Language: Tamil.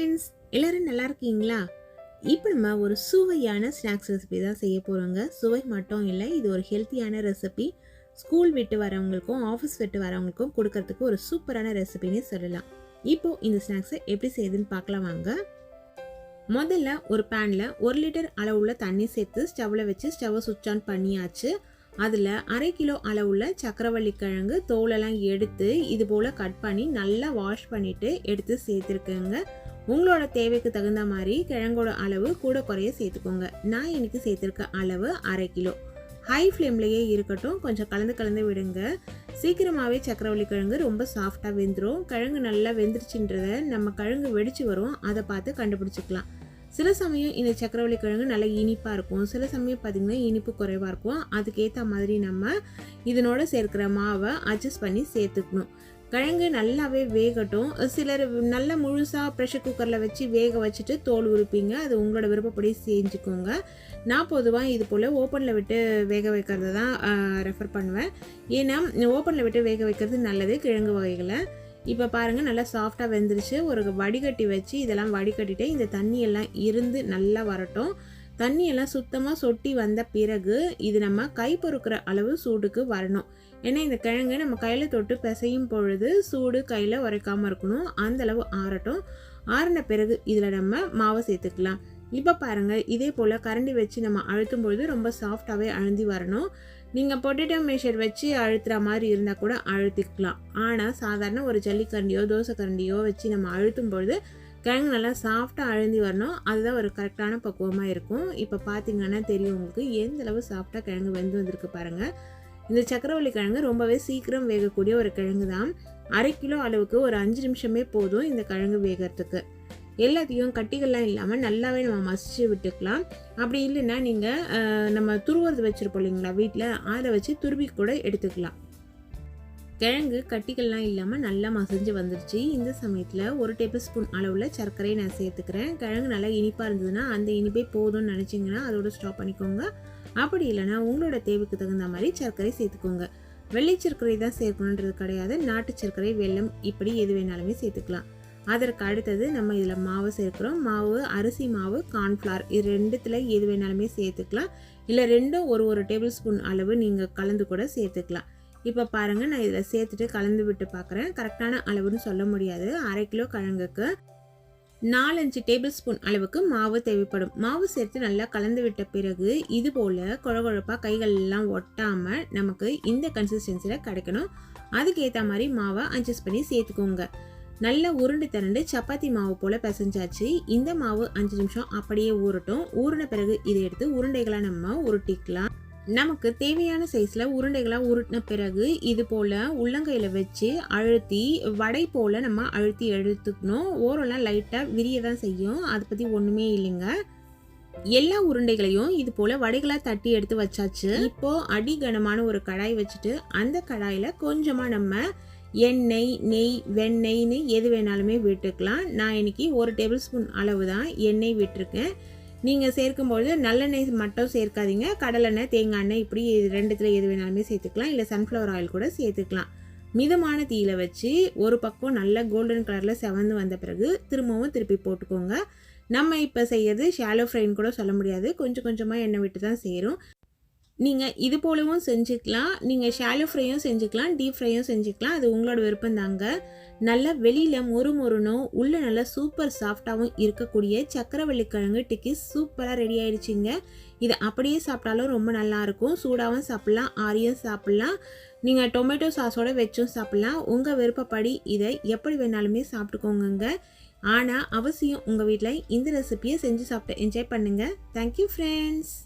ஃப்ரெண்ட்ஸ் எல்லாரும் நல்லா இருக்கீங்களா? இப்போ நம்ம ஒரு சுவையான ஸ்நாக்ஸ் ரெசிபி தான் செய்ய போகிறோங்க சுவை மட்டும் இல்லை இது ஒரு ஹெல்த்தியான ரெசிபி ஸ்கூல் விட்டு வரவங்களுக்கும் ஆஃபீஸ் விட்டு வரவங்களுக்கும் கொடுக்கறதுக்கு ஒரு சூப்பரான ரெசிபின்னு சொல்லலாம். இப்போது இந்த ஸ்நாக்ஸை எப்படி செய்யுதுன்னு பார்க்கலாம் வாங்க. முதல்ல ஒரு பேனில் ஒரு லிட்டர் அளவுள்ள தண்ணி சேர்த்து ஸ்டவ்வில் வச்சு ஸ்டவ்வை சுவிட்ச் ஆன் பண்ணியாச்சு. அதில் அரை கிலோ அளவுள்ள சக்கரவள்ளி கிழங்கு தோலெல்லாம் எடுத்து இது போல் கட் பண்ணி நல்லா வாஷ் பண்ணிவிட்டு எடுத்து சேர்த்துருக்கேங்க. உங்களோட தேவைக்கு தகுந்த மாதிரி கிழங்கோட அளவு கூட குறைய சேர்த்துக்கோங்க. நான் இன்னைக்கு சேர்த்துருக்க அளவு அரை கிலோ. ஹை ஃப்ளேம்லேயே இருக்கட்டும் கொஞ்சம் கலந்து கலந்து விடுங்க. சீக்கிரமாகவே சக்கரவள்ளி கிழங்கு ரொம்ப சாஃப்டாக வெந்துடும் கிழங்கு நல்லா வெந்துருச்சுன்றத நம்ம கிழங்கு வெடிச்சு வரும் அதை பார்த்து கண்டுபிடிச்சிக்கலாம். சில சமயம் இந்த சக்கரவள்ளி கிழங்கு நல்லா இனிப்பாக இருக்கும். சில சமயம் பார்த்திங்கன்னா இனிப்பு குறைவாக இருக்கும். அதுக்கேற்ற மாதிரி நம்ம இதனோட சேர்க்கிற மாவை அட்ஜஸ்ட் பண்ணி சேர்த்துக்கணும். கிழங்கு நல்லாவே வேகட்டும். சிலர் நல்லா முழுசாக ப்ரெஷர் குக்கரில் வச்சு வேக வச்சுட்டு தோல் உரிப்பீங்க. அது உங்களோட விருப்பப்படி செஞ்சுக்கோங்க. நான் பொதுவாக இது போல் ஓப்பனில் விட்டு வேக வைக்கிறது தான் ரெஃபர் பண்ணுவேன். ஏன்னா ஓப்பனில் விட்டு வேக வைக்கிறது நல்லது கிழங்கு வகைகளை. இப்போ பாருங்கள் நல்லா சாஃப்டாக வெந்துருச்சு. ஒரு வடிகட்டி வச்சு இதெல்லாம் வடிகட்டிட்டு இந்த தண்ணியெல்லாம் இருந்து நல்லா வரட்டும். தண்ணியெல்லாம் சுத்தமாக சொட்டி வந்த பிறகு இது நம்ம கை பொறுக்கிற அளவு சூடுக்கு வரணும். ஏன்னா இந்த கிழங்கு நம்ம கையில் தொட்டு பிசையும் பொழுது சூடு கையில் உரைக்காமல் இருக்கணும். அந்த அளவு ஆறட்டும். ஆறின பிறகு இதில் நம்ம மாவை சேர்த்துக்கலாம். இப்போ பாருங்கள் இதே போல் கரண்டி வச்சு நம்ம அழுத்தும் பொழுது ரொம்ப சாஃப்டாகவே அழுந்தி வரணும். நீங்கள் பொட்டேட்டோ மேஷர் வச்சு அழுத்துற மாதிரி இருந்தால் கூட அழுத்திக்கலாம். ஆனால் சாதாரண ஒரு ஜல்லிக்கரண்டியோ தோசை கரண்டியோ வச்சு நம்ம அழுத்தும் பொழுது கிழங்கு நல்லா சாஃப்டாக அழுந்தி வரணும். அதுதான் ஒரு கரெக்டான பக்குவமாக இருக்கும். இப்போ பார்த்தீங்கன்னா தெரியும் உங்களுக்கு எந்த அளவு சாஃப்டாக கிழங்கு வெந்து வந்திருக்கு பாருங்கள் இந்த சக்கரவள்ளி கிழங்கு ரொம்பவே சீக்கிரம் வேகக்கூடிய ஒரு கிழங்கு தான் அரை கிலோ அளவுக்கு ஒரு அஞ்சு நிமிஷமே போதும் இந்த கிழங்கு வேகிறதுக்கு. எல்லாத்தையும் கட்டிகள்லாம் இல்லாமல் நல்லாவே நம்ம மசிச்சு விட்டுக்கலாம். அப்படி இல்லைன்னா நீங்கள் நம்ம துருவுறது வச்சுருப்போம் இல்லைங்களா வீட்டில் அதை வச்சு துருவி கூட எடுத்துக்கலாம். கிழங்கு கட்டிகள்லாம் இல்லாமல் நல்லா மசிஞ்சு வந்துருச்சு. இந்த சமயத்தில் ஒரு டேபிள் ஸ்பூன் அளவில் சர்க்கரையை நான் சேர்த்துக்கிறேன். கிழங்கு நல்லா இனிப்பாக இருந்ததுன்னா அந்த இனிப்பே போதும்னு நினச்சிங்கன்னா அதோட ஸ்டாப் பண்ணிக்கோங்க. அப்படி இல்லைன்னா உங்களோட தேவைக்கு தகுந்த மாதிரி சர்க்கரை சேர்த்துக்கோங்க. வெள்ளை சர்க்கரை தான் சேர்க்கணுன்றது கிடையாது. நாட்டு சர்க்கரை வெல்லம் இப்படி எது வேணாலுமே சேர்த்துக்கலாம். அதற்கு அடுத்தது நம்ம இதில் மாவு சேர்க்குறோம். மாவு அரிசி மாவு கார்ன்ஃப்ளவர் இது ரெண்டுத்தில் எது வேணாலுமே சேர்த்துக்கலாம். இல்லை ரெண்டும் ஒரு ஒரு டேபிள் ஸ்பூன் அளவு நீங்கள் கலந்து கூட சேர்த்துக்கலாம். இப்போ பாருங்கள் நான் இதில் சேர்த்துட்டு கலந்து விட்டு பார்க்குறேன் கரெக்டான அளவுன்னு சொல்ல முடியாது. அரை கிலோ கிழங்குக்கு நாலஞ்சு டேபிள் ஸ்பூன் அளவுக்கு மாவு தேவைப்படும். மாவு சேர்த்து நல்லா கலந்து விட்ட பிறகு இது போல் குழகுழப்பாக கைகள்லாம் ஒட்டாமல் நமக்கு இந்த கன்சிஸ்டன்சியில் கிடைக்கணும். அதுக்கேற்ற மாதிரி மாவை அட்ஜஸ்ட் பண்ணி சேர்த்துக்கோங்க. நல்லா உருண்டு திரண்டு சப்பாத்தி மாவு போல் பிசைஞ்சாச்சு. இந்த மாவு அஞ்சு நிமிஷம் அப்படியே ஊறட்டும். ஊறின பிறகு இதை எடுத்து உருண்டைகளாக நம்ம உருட்டிக்கலாம். நமக்கு தேவையான சைஸில் உருண்டைகளாக உருட்டின பிறகு இது போல் உள்ளங்கையில் வச்சு அழுத்தி வடை போல் நம்ம அழுத்தி எடுத்துக்கணும். ஓரெல்லாம் லைட்டாக விரிய தான் செய்யும். அதை பற்றி ஒன்றுமே இல்லைங்க. எல்லா உருண்டைகளையும் இது போல வடைகளாக தட்டி எடுத்து வச்சாச்சு. இப்போ அடி கனமான ஒரு கடாய் வச்சுட்டு அந்த கடாயில் கொஞ்சமாக நம்ம எண்ணெய் நெய் வெண்ணெய்னு எது வேணாலுமே விட்டுக்கலாம். நான் இன்னைக்கு ஒரு டேபிள் ஸ்பூன் அளவு தான் எண்ணெய் விட்டுருக்கேன். நீங்கள் சேர்க்கும்பொழுது நல்லெண்ணெய் மட்டும் சேர்க்காதீங்க. கடலெண்ணெய் தேங்காய் எண்ணெய் இப்படி ரெண்டுத்தில் எது வேணாலுமே சேர்த்துக்கலாம். இல்லை சன்ஃப்ளவர் ஆயில் கூட சேர்த்துக்கலாம். மிதமான தீயில வச்சு ஒரு பக்கம் நல்ல கோல்டன் கலரில் செவந்து வந்த பிறகு திரும்பவும் திருப்பி போட்டுக்கோங்க. நம்ம இப்போ செய்யறது ஷாலோ ஃப்ரைன்னு கூட சொல்ல முடியாது. கொஞ்சம் கொஞ்சமாக எண்ணெய் விட்டு தான் சேரும். நீங்கள் இது போலவும் செஞ்சுக்கலாம். நீங்கள் ஷாலோ ஃப்ரையும் செஞ்சுக்கலாம் டீப் ஃப்ரையும் செஞ்சுக்கலாம். அது உங்களோட விருப்பம் தாங்க. நல்லா வெளியில் மொறு மொறுனும் உள்ளே நல்லா சூப்பர் சாஃப்டாகவும் இருக்கக்கூடிய சக்கரவள்ளி கிழங்கு டிக்கி சூப்பராக ரெடி ஆயிடுச்சுங்க. இதை அப்படியே சாப்பிட்டாலும் ரொம்ப நல்லாயிருக்கும் சூடாகவும் சாப்பிட்லாம் ஆரியும் சாப்பிட்லாம். நீங்கள் டொமேட்டோ சாஸோட வச்சும் சாப்பிட்லாம். உங்கள் விருப்பப்படி இதை எப்படி வேணாலுமே சாப்பிட்டுக்கோங்க ஆனால் அவசியம் உங்கள் வீட்டில் இந்த ரெசிப்பியை செஞ்சு சாப்பிட்டு என்ஜாய் பண்ணுங்கள் தேங்க்யூ ஃப்ரெண்ட்ஸ்